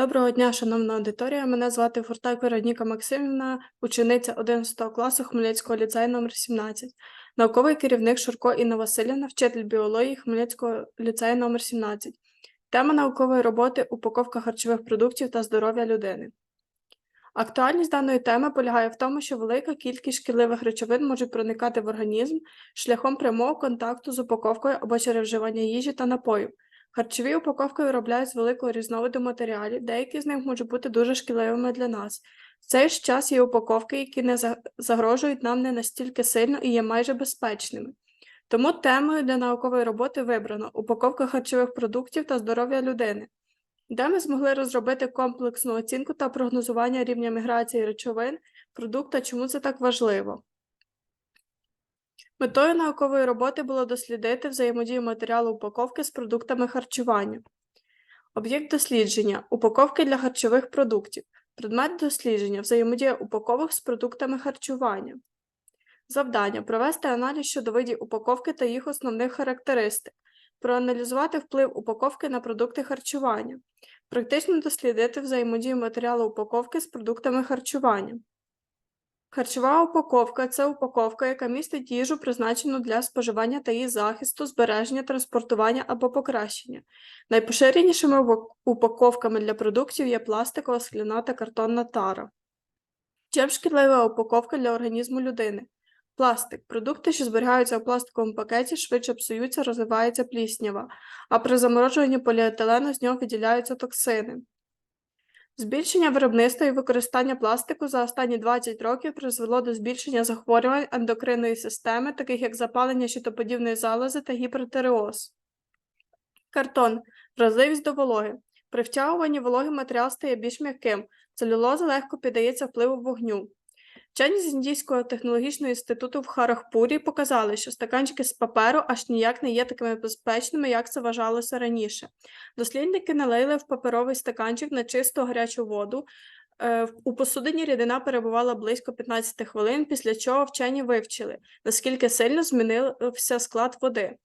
Доброго дня, шановна аудиторія. Мене звати Фортак Вероніка Максимівна, учениця 11 класу Хмельницького ліцею номер 17, науковий керівник Шурко Інна Васильівна, вчитель біології Хмельницького ліцею номер 17. Тема наукової роботи упаковка харчових продуктів та здоров'я людини. Актуальність даної теми полягає в тому, що велика кількість шкідливих речовин може проникати в організм шляхом прямого контакту з упаковкою або через вживання їжі та напоїв. Харчові упаковки виробляють з великого різновиду матеріалів, деякі з них можуть бути дуже шкідливими для нас. В цей ж час є упаковки, які не загрожують нам не настільки сильно і є майже безпечними. Тому темою для наукової роботи вибрано упаковка харчових продуктів та здоров'я людини, де ми змогли розробити комплексну оцінку та прогнозування рівня міграції речовин, продукта, чому це так важливо. Метою наукової роботи було дослідити взаємодію матеріалу упаковки з продуктами харчування. Об'єкт дослідження упаковки для харчових продуктів. Предмет дослідження взаємодія упаковок з продуктами харчування. Завдання провести аналіз щодо видів упаковки та їх основних характеристик, проаналізувати вплив упаковки на продукти харчування, практично дослідити взаємодію матеріалу упаковки з продуктами харчування. Харчова упаковка це упаковка, яка містить їжу, призначену для споживання та її захисту, збереження, транспортування або покращення. Найпоширенішими упаковками для продуктів є пластикова, скляна та картонна тара. Чим шкідлива упаковка для організму людини? Пластик. Продукти, що зберігаються у пластиковому пакеті, швидше псуються, розвивається пліснява, а при заморожуванні поліетилену з нього виділяються токсини. Збільшення виробництва і використання пластику за останні 20 років призвело до збільшення захворювань ендокринної системи, таких як запалення щитоподібної залози та гіпертиреоз. Картон вразливість до вологи. При втягуванні вологи матеріал стає більш м'яким, целюлоза легко піддається впливу вогню. Вчені з Індійського технологічного інституту в Харахпурі показали, що стаканчики з паперу аж ніяк не є такими безпечними, як це вважалося раніше. Дослідники налили в паперовий стаканчик на чисту гарячу воду. Е, У посудині рідина перебувала близько 15 хвилин, після чого вчені вивчили, наскільки сильно змінився склад води.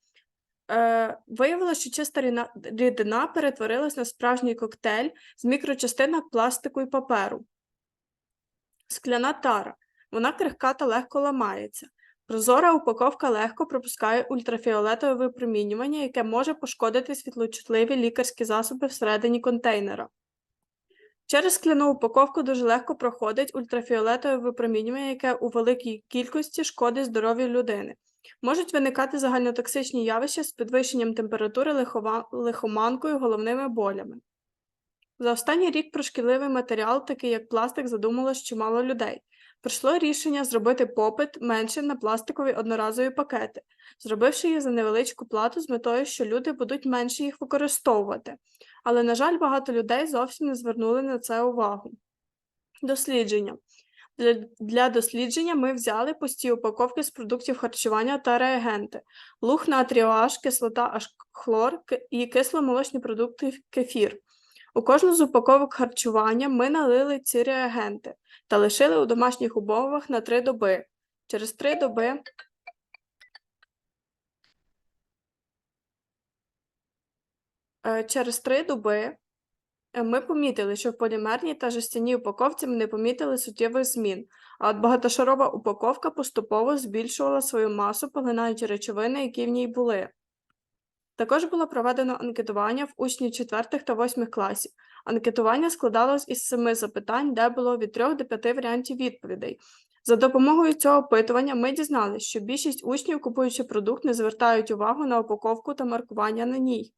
Е, Виявилося, що чиста рідина перетворилась на справжній коктейль з мікрочастинок пластику і паперу. Скляна тара. Вона крихка та легко ламається. Прозора упаковка легко пропускає ультрафіолетове випромінювання, яке може пошкодити світлочутливі лікарські засоби всередині контейнера. Через скляну упаковку дуже легко проходить ультрафіолетове випромінювання, яке у великій кількості шкодить здоров'ю людини. Можуть виникати загальнотоксичні явища з підвищенням температури, лихоманкою, головними болями. За останній рік про шкідливий матеріал, такий як пластик, задумалось чимало людей. Прийшло рішення зробити попит меншим на пластикові одноразові пакети, зробивши їх за невеличку плату з метою, що люди будуть менше їх використовувати. Але, на жаль, багато людей зовсім не звернули на це увагу. Дослідження. Для, дослідження ми взяли пусті упаковки з продуктів харчування та реагенти, луг натрію H, кислота H, хлор і кисломолочні продукти кефір. У кожну з упаковок харчування ми налили ці реагенти та лишили у домашніх умовах на три доби. Через три доби Е, Через три доби е, ми помітили, що в полімерній та жестяній упаковці ми не помітили суттєвих змін, а от багатошарова упаковка поступово збільшувала свою масу, поглинаючи речовини, які в ній були. Також було проведено анкетування в учнів 4 та 8 класів. Анкетування складалось із семи запитань, де було від 3 до 5 варіантів відповідей. За допомогою цього опитування ми дізналися, що більшість учнів, купуючи продукт, не звертають увагу на упаковку та маркування на ній.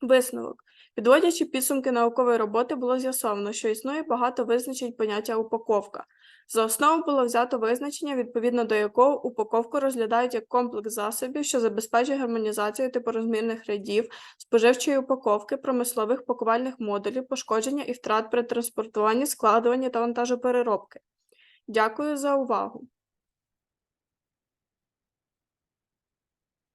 Висновок. Підводячи підсумки наукової роботи, було з'ясовано, що існує багато визначень поняття упаковка. За основу було взято визначення, відповідно до якого упаковку розглядають як комплекс засобів, що забезпечує гармонізацію типорозмірних рядів, споживчої упаковки, промислових пакувальних модулів, пошкодження і втрат при транспортуванні, складуванні та вантажопереробки. Дякую за увагу!